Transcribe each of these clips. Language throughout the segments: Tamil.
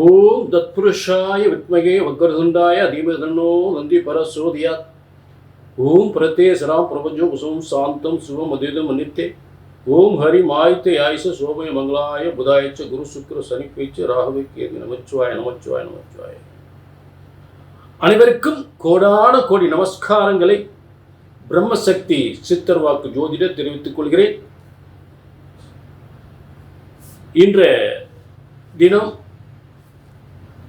ஓம் தத்புருஷாய வித்மகே வக்கரதுண்டாய தீமதன்னோ நந்தி பரசோதியாத் ஓம் பிரத்தே சராம் பிரபஞ்சோ குசும் சாந்தம் சிவம் அதிதம் அனித்தே. ஓம் ஹரி மாய்த்தே ஆயுச சோமய மங்களாய புதாயச்ச குரு சுக்கர சனிப்பேச்சு ராகவே கேது நமச்சிவாய நமச்சிவாய நமச்சிவாய. அனைவருக்கும் கோடான கோடி நமஸ்காரங்களை பிரம்மசக்தி சித்தர் வாக்கு ஜோதிட தெரிவித்துக் கொள்கிறேன். இன்றைய தினம்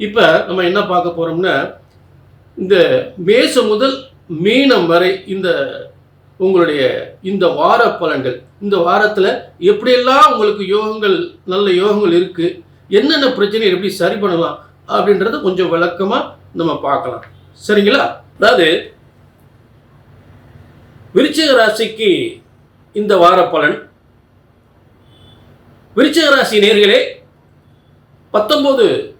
இப்போ நம்ம என்ன பார்க்க போகிறோம்னா இந்த மேசம் முதல் மீனம் வரை இந்த உங்களுடைய இந்த வார பலன்கள் இந்த வாரத்தில் எப்படியெல்லாம் உங்களுக்கு யோகங்கள் நல்ல யோகங்கள் இருக்குது என்னென்ன பிரச்சனை எப்படி சரி பண்ணலாம் அப்படின்றத கொஞ்சம் விளக்கமாக நம்ம பார்க்கலாம். சரிங்களா? அதாவது விருச்சிக ராசிக்கு இந்த வார பலன். விருச்சிக ராசி நேர்களே பத்தொம்போது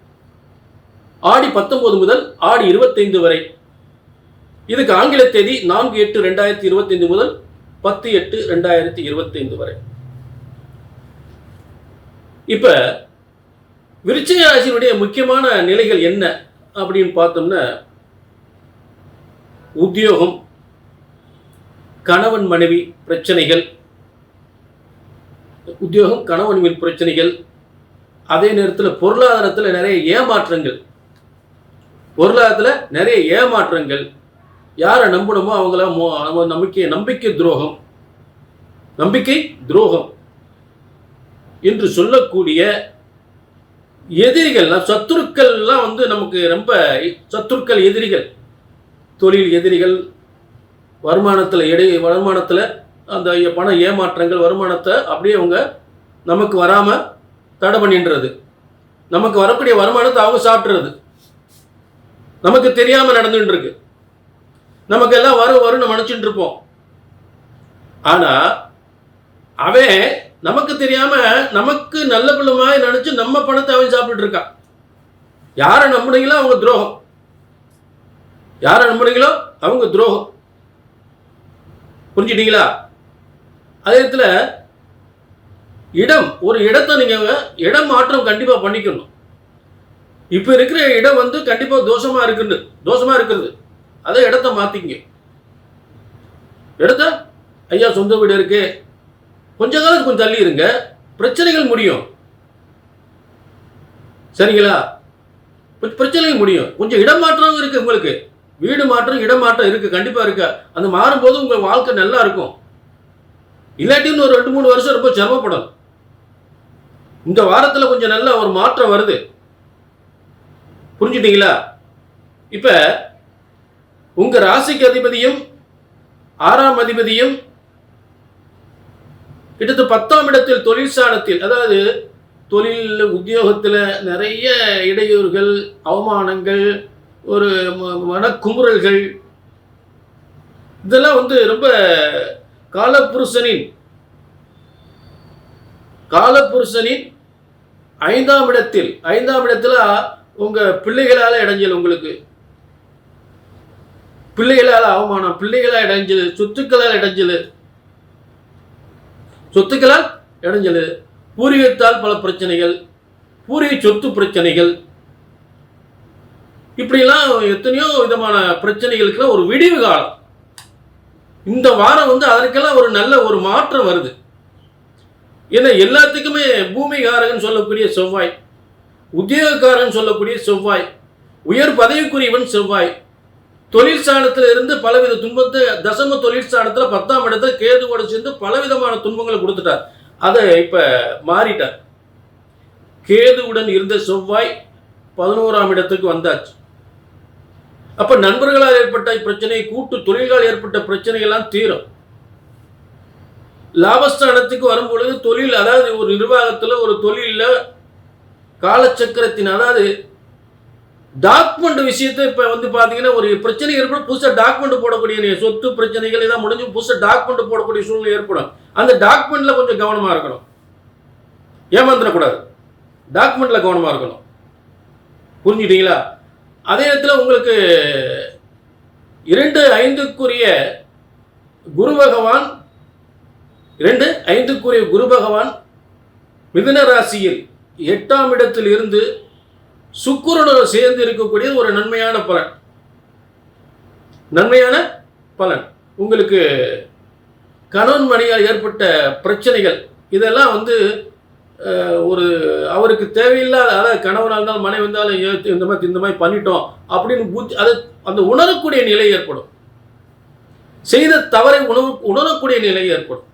ஆடி பத்தொன்பது முதல் ஆடி இருபத்தைந்து வரை. இதுக்கு ஆங்கில தேதி நான்கு எட்டு ரெண்டாயிரத்தி இருபத்தைந்து முதல் பத்து எட்டு ரெண்டாயிரத்தி இருபத்தைந்து வரை. இப்ப விருச்சிக ராசியினுடைய முக்கியமான நிலைகள் என்ன அப்படின்னு பார்த்தோம்னா உத்தியோகம் கணவன் மனைவி பிரச்சனைகள் உத்தியோகம் கணவன் மனைவி பிரச்சனைகள் அதே நேரத்தில் பொருளாதாரத்தில் நிறைய ஏமாற்றங்கள். பொருளாதாரத்தில் நிறைய ஏமாற்றங்கள். யாரை நம்பணுமோ அவங்கள மோ- நம்ம நம்பிக்கை நம்பிக்கை துரோகம். நம்பிக்கை துரோகம். என்று சொல்லக்கூடிய எதிரிகள்லாம் சத்துருக்கள்லாம் வந்து நமக்கு ரொம்ப சத்துருக்கள் எதிரிகள். தொழில் எதிரிகள் வருமானத்தில் இடை வருமானத்தில் அந்த பண ஏமாற்றங்கள் வருமானத்தை அப்படியே அவங்க நமக்கு வராமல் தடை பண்ணின்றது. நமக்கு வரக்கூடிய வருமானத்தை அவங்க சாப்பிட்றது நமக்கு தெரியாம நடந்துட்டு இருக்கு நமக்கு எல்லாம் வரும் வரும்னு நினைச்சிட்டு இருப்போம் ஆனா அவன் நமக்கு தெரியாம நமக்கு நல்ல பிள்ளைமாய் நினைச்சு நம்ம பணத்தை அவன் சாப்பிட்டுட்டு இருக்கான் யாரை நம்புனீங்களோ அவங்க துரோகம். யாரை நம்புனீங்களோ அவங்க துரோகம். புரிஞ்சுட்டீங்களா? அதே இடத்துல இடம் ஒரு இடத்தை நீங்க இடம் மாற்றம் கண்டிப்பா பண்ணிக்கணும். இப்போ இருக்கிற இடம் வந்து கண்டிப்பா தோஷமா இருக்குது தோஷமா இருக்குது. அதை இடத்த மாத்திங்க இடத்த ஐயா சொந்த வீடு இருக்கு. கொஞ்ச காலத்துக்கு கொஞ்சம் தள்ளி இருங்க. பிரச்சனைகள் முடியும். சரிங்களா? பிரச்சனைகள் முடியும். கொஞ்சம் இடம் மாற்றம் இருக்கு உங்களுக்கு. வீடு மாற்றம் இடம் மாற்றம் இருக்கு. கண்டிப்பா இருக்கு. அந்த மாறும்போது உங்க வாழ்க்கை நல்லா இருக்கும். இல்லாட்டி ஒரு ரெண்டு மூணு வருஷம் ரொம்ப சிரமப்படும் இந்த வாரத்தில் கொஞ்சம் நல்ல ஒரு மாற்றம் வருது. புரிஞ்சுட்டீங்களா? இப்ப உங்க ராசிக்கு அதிபதியும் ஆறாம் அதிபதியும் கிட்டத்தட்ட பத்தாம் இடத்தில் தொழில் அதாவது தொழில் உத்தியோகத்தில் நிறைய இடையூறுகள் அவமானங்கள் ஒரு ம- மனக்குமுறல்கள் இதெல்லாம் வந்து ரொம்ப காலப்புருஷனின் காலப்புருஷனின் ஐந்தாம் இடத்தில் ஐந்தாம் இடத்துல உங்கள் பிள்ளைகளால் இடைஞ்சல் உங்களுக்கு. பிள்ளைகளால் அவமானம் பிள்ளைகளால் இடைஞ்சல் சொத்துக்களால் இடைஞ்சல். சொத்துக்களால் இடைஞ்சல். பூர்வீகத்தால் பல பிரச்சனைகள் பூர்வீக சொத்து பிரச்சனைகள். இப்படிலாம் எத்தனையோ விதமான பிரச்சனைகளுக்கெல்லாம் ஒரு விடிவு காலம். இந்த வாரம் வந்து அதற்கெல்லாம் ஒரு நல்ல ஒரு மாற்றம் வருது. ஏன்னா எல்லாத்துக்குமே பூமிகாரகன் சொல்லக்கூடிய செவ்வாய். உத்தியோகக்காரன் சொல்லக்கூடிய செவ்வாய் உயர் பதவிக்குரியவன் செவ்வாய். தொழில் இருந்து பலவித துன்பத்தை தசம தொழில் பத்தாம் இடத்துல கேதுவோட சேர்ந்து பலவிதமான துன்பங்களை கொடுத்துட்டார். அதை இப்போ மாறிட்டார். கேதுவுடன் இருந்த செவ்வாய் பதினோராம் இடத்துக்கு வந்தாச்சு. அப்ப நண்பர்களால் ஏற்பட்ட பிரச்சனை கூட்டு தொழில்களால் ஏற்பட்ட பிரச்சனைகள்லாம் தீரும். லாபஸ்தானத்துக்கு வரும்பொழுது தொழில் அதாவது ஒரு நிர்வாகத்தில் ஒரு தொழிலில் காலச்சக்கரத்தின் அதாவது டாக்குமெண்ட் விஷயத்தை இப்போ வந்து பார்த்தீங்கன்னா ஒரு பிரச்சனை ஏற்படும். புதுசாக டாக்குமெண்ட் போடக்கூடிய சொத்து பிரச்சனைகள் இதான் முடிஞ்சு புதுசாக டாக்குமெண்ட் போடக்கூடிய சூழ்நிலை ஏற்படும். அந்த டாக்குமெண்ட்டில் கொஞ்சம் கவனமாக இருக்கணும். ஏமாந்துடக்கூடாது. டாக்குமெண்ட்டில் கவனமாக இருக்கணும். புரிஞ்சுட்டீங்களா அதே நேரத்தில் உங்களுக்கு இரண்டு ஐந்துக்குரிய குரு பகவான் இரண்டு ஐந்துக்குரிய குரு பகவான் மிதுன ராசியில் எட்டாம் இடத்தில் இருந்து சுக்குரனோட சேர்ந்து இருக்கக்கூடிய ஒரு நன்மையான பலன். நன்மையான பலன். உங்களுக்கு கணவன் மனையால் ஏற்பட்ட பிரச்சனைகள் இதெல்லாம் வந்து ஒரு அவருக்கு தேவையில்லாத அதாவது கணவனாக இருந்தாலும் மனைவி இருந்தாலும் இந்த மாதிரி இந்த மாதிரி பண்ணிட்டோம் அப்படின்னு புத்தி அது அந்த உணரக்கூடிய நிலை ஏற்படும். செய்த தவறை உணவு உணரக்கூடிய நிலை ஏற்படும்.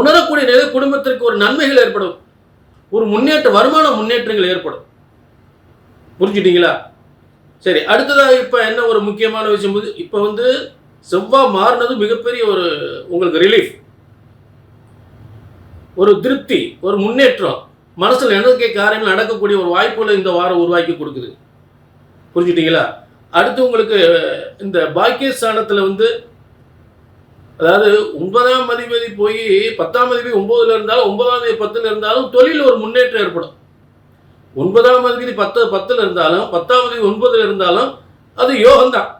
உணரக்கூடிய நிலை குடும்பத்திற்கு ஒரு நன்மைகள் ஏற்படும். ஒரு முன்னேற்ற வருமான முன்னேற்றங்கள் ஏற்படும். புரிஞ்சுட்டீங்களா? சரி அடுத்ததாக இப்போ என்ன ஒரு முக்கியமான விஷயம்? வந்து இப்போ வந்து செவ்வாய் மாறினது மிகப்பெரிய ஒரு உங்களுக்கு ரிலீஃப் ஒரு திருப்தி ஒரு முன்னேற்றம். மனசில் எனக்கே காரியங்கள் நடக்கக்கூடிய ஒரு வாய்ப்புகளை இந்த வாரம் உருவாக்கி கொடுக்குது. புரிஞ்சுட்டீங்களா? அடுத்து உங்களுக்கு இந்த பாக்கியஸ்தானத்தில் வந்து அதாவது ஒன்பதாம் அதிபதி போய் பத்தாம் அதிபதி ஒன்பதுல இருந்தாலும் ஒன்பதாம் அதிபதி பத்துல இருந்தாலும் தொழில் ஒரு முன்னேற்றம் ஏற்படும். ஒன்பதாம் அதிபதி பத்து பத்துல இருந்தாலும் பத்தாம் அதிபதி ஒன்பதுல இருந்தாலும் அது யோகம்தான்.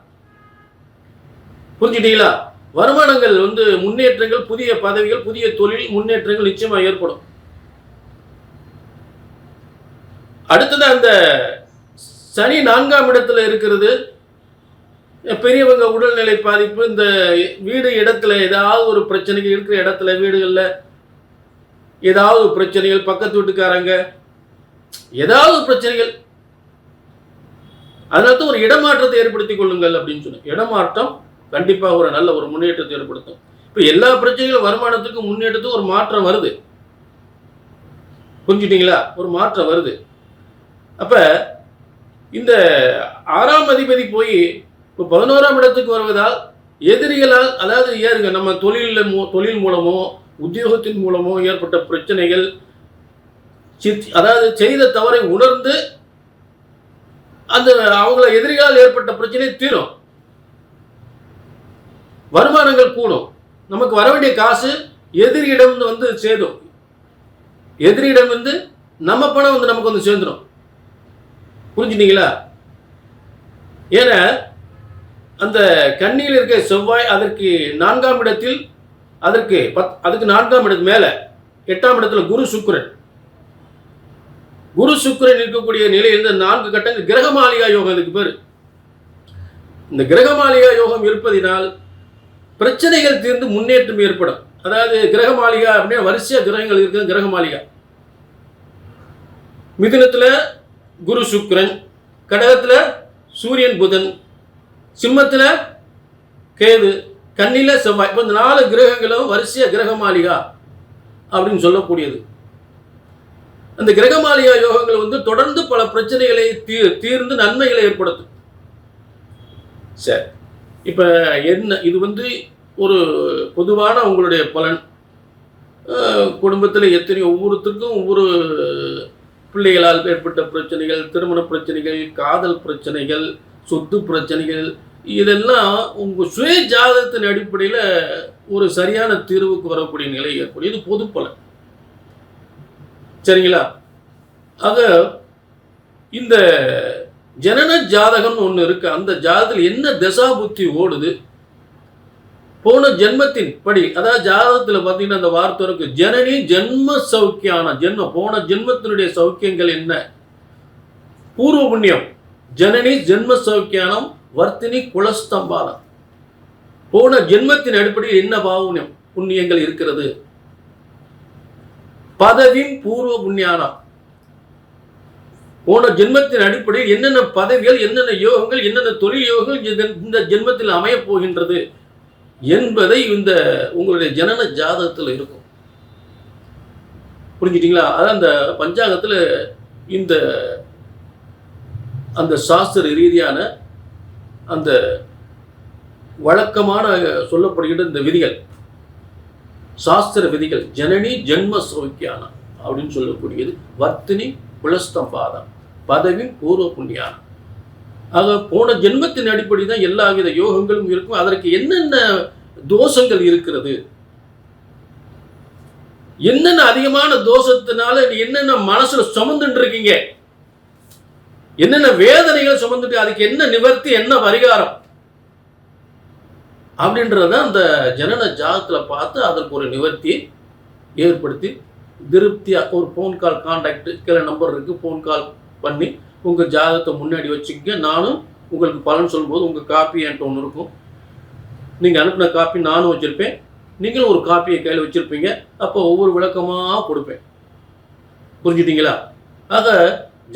புரிஞ்சுட்டீங்களா? வருமானங்கள் வந்து முன்னேற்றங்கள் புதிய பதவிகள் புதிய தொழில் முன்னேற்றங்கள் நிச்சயமா ஏற்படும். அடுத்தது அந்த சனி நான்காம் இடத்துல இருக்கிறது. பெரியவங்க உடல்நிலை பாதிப்பு இந்த வீடு இடத்துல ஏதாவது ஒரு பிரச்சனைகள் இருக்கிற இடத்துல வீடுகளில் ஏதாவது பிரச்சனைகள் பக்கத்து வீட்டுக்காரங்க ஏதாவது பிரச்சனைகள். அதனால ஒரு இடமாற்றத்தை ஏற்படுத்திக் கொள்ளுங்கள் அப்படின்னு சொன்னேன். இடமாற்றம் கண்டிப்பாக ஒரு நல்ல ஒரு முன்னேற்றத்தை ஏற்படுத்தும். இப்போ எல்லா பிரச்சனைகளும் வருமானத்துக்கும் முன்னேற்றத்துக்கும் ஒரு மாற்றம் வருது. புரிஞ்சுட்டீங்களா? ஒரு மாற்றம் வருது. அப்போ இந்த ஆறாம் அதிபதி போய் இப்போ பதினோராம் இடத்துக்கு வருவதால் எதிரிகளால் அதாவது ஏறுங்க நம்ம தொழிலில் மூ தொழில் மூலமோ உத்தியோகத்தின் மூலமோ ஏற்பட்ட பிரச்சனைகள் சித் அதாவது செய்த தவறை உணர்ந்து அந்த அவங்கள எதிரிகளால் ஏற்பட்ட பிரச்சனை தீரும். வருமானங்கள் கூடும். நமக்கு வர வேண்டிய காசு எதிரியிடம் வந்து சேரும். எதிரியிடம் வந்து நம்ம பணம் வந்து நமக்கு வந்து சேர்ந்துடும் புரிஞ்சுட்டீங்களா ஏன்னா அந்த கண்ணியில் இருக்க செவ்வாய் அதற்கு நான்காம் இடத்தில் அதற்கு பத் அதுக்கு நான்காம் இடத்து மேலே எட்டாம் இடத்துல குரு சுக்கரன். குரு சுக்கரன் இருக்கக்கூடிய நிலையில் இந்த நான்கு கட்டங்கள் கிரகமாளிகா யோகம் அதுக்கு பேர். இந்த கிரகமாளிகா யோகம் இருப்பதினால் பிரச்சனைகள் தீர்ந்து முன்னேற்றம் ஏற்படும். அதாவது கிரகமாளிகா அப்படின்னா வரிசையா கிரகங்கள் இருக்குது கிரகமாளிகா மிதுனத்தில் குரு சுக்கரன் கடகத்தில் சூரியன் புதன் சிம்மத்தில் கேது கன்னில செவ்வாய். இப்போ இந்த நாலு கிரகங்களும் வரிசையா கிரகமாளிகா அப்படின்னு சொல்லக்கூடியது. அந்த கிரகமாளிகா யோகங்கள் வந்து தொடர்ந்து பல பிரச்சனைகளை தீ தீர்ந்து நன்மைகளை ஏற்படுத்தும். சரி. இப்போ என்ன இது வந்து ஒரு பொதுவான உங்களுடைய பலன். குடும்பத்தில் எத்தனை ஒவ்வொருத்தருக்கும் ஒவ்வொரு பிள்ளைகளால் ஏற்பட்ட பிரச்சனைகள் திருமண பிரச்சனைகள் காதல் பிரச்சனைகள் சொத்து பிரச்சனைகள் இதெல்லாம் உங்கள் சுய ஜாதகத்தின் அடிப்படையில் ஒரு சரியான தீர்வுக்கு வரக்கூடிய நிலை ஏற்படும் இது பொது பலன். சரிங்களா? ஆக இந்த ஜனன ஜாதகம்னு ஒன்று இருக்கு. அந்த ஜாதகத்தில் என்ன தசா புத்தி ஓடுது? போன ஜென்மத்தின் படி அதாவது ஜாதகத்தில் பார்த்தீங்கன்னா அந்த வார்த்தை இருக்கு. ஜனனி ஜென்ம சௌக்கியான ஜென்ம போன ஜென்மத்தினுடைய சௌக்கியங்கள் என்ன? பூர்வ புண்ணியம். ஜனனி ஜென்ம சௌக்கியானம் வர்த்தினி குலஸ்தம்பானம் போன ஜென்மத்தின் அடிப்படையில் என்ன பாவனியம் புண்ணியங்கள் இருக்கிறது. பதவியும் பூர்வ புண்ணியானம் போன ஜென்மத்தின் அடிப்படையில் என்னென்ன பதவிகள் என்னென்ன யோகங்கள் என்னென்ன தொழில் யோகங்கள் இந்த- ஜென்மத்தில் அமையப் போகின்றது என்பதை இந்த உங்களுடைய ஜனன ஜாதகத்தில் இருக்கும். புரிஞ்சிட்டீங்களா? அதான் அந்த பஞ்சாங்கத்தில் இந்த அந்த சாஸ்திர ரீதியான அந்த வழக்கமான சொல்லப்படுகின்ற இந்த விதிகள் சாஸ்திர விதிகள் ஜனனி ஜென்ம சௌக்கியானம் அப்படின்னு சொல்லக்கூடியது வர்த்தினி குலஸ்தம்பாதம் பதவி பூர்வ புண்ணியானம். ஆக போன ஜென்மத்தின் அடிப்படை தான் எல்லா வித யோகங்களும் இருக்கும். அதற்கு என்னென்ன தோஷங்கள் இருக்கிறது? என்னென்ன அதிகமான தோஷத்தினால என்னென்ன மனசுல சுமந்துட்டு இருக்கீங்க? என்னென்ன வேதனைகள் சுமந்துட்டு அதுக்கு என்ன நிவர்த்தி என்ன பரிகாரம்? அப்படின்றத அந்த ஜனன ஜாதத்தில் பார்த்து அதற்கு ஒரு நிவர்த்தி ஏற்படுத்தி திருப்தியாக ஒரு ஃபோன் கால் கான்டாக்ட் கீழே நம்பர் இருக்குது ஃபோன் கால் பண்ணி உங்கள் ஜாதகத்தை முன்னாடி வச்சுக்கங்க. நானும் உங்களுக்கு பலன் சொல்லும்போது உங்கள் காப்பி என்கிட்ட ஒன்று இருக்கும். நீங்கள் அனுப்பின காப்பி நானும் வச்சுருப்பேன். நீங்களும் ஒரு காப்பியை கையில் வச்சுருப்பீங்க. அப்போ ஒவ்வொரு விளக்கமாக கொடுப்பேன். புரிஞ்சுட்டீங்களா? ஆக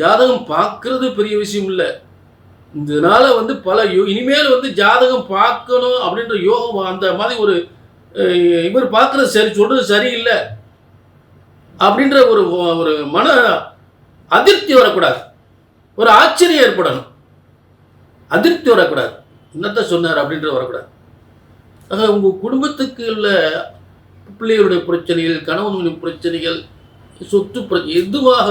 ஜாதகம் பார்க்கறது பெரிய விஷயம் இல்லை. இதனால் வந்து பல யோ இனிமேல் வந்து ஜாதகம் பார்க்கணும் அப்படின்ற யோகம் அந்த மாதிரி ஒரு இவர் பார்க்குறது சரி சொல்கிறது சரியில்லை அப்படின்ற ஒரு ஒரு மன அதிருப்தி வரக்கூடாது. ஒரு ஆச்சரியம் ஏற்படணும். அதிருப்தி வரக்கூடாது. என்னத்த சொன்னார் அப்படின்றது வரக்கூடாது. ஆக உங்கள் குடும்பத்துக்கு உள்ள பிள்ளைகளுடைய பிரச்சனைகள் கணவனுடைய பிரச்சனைகள் சொத்து பிரச்சனை எதுவாக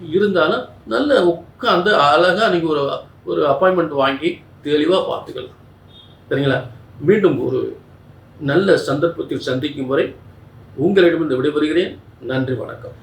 இருந்தாலும் நல்ல உட்காந்து அழகாக நீங்கள் ஒரு ஒரு அப்பாயின்மெண்ட் வாங்கி தெளிவாக பார்த்துக்கலாம். சரிங்களா? மீண்டும் ஒரு நல்ல சந்தர்ப்பத்தில் சந்திக்கும் வரை உங்களிடமிருந்து விடைபெறுகிறேன். நன்றி வணக்கம்.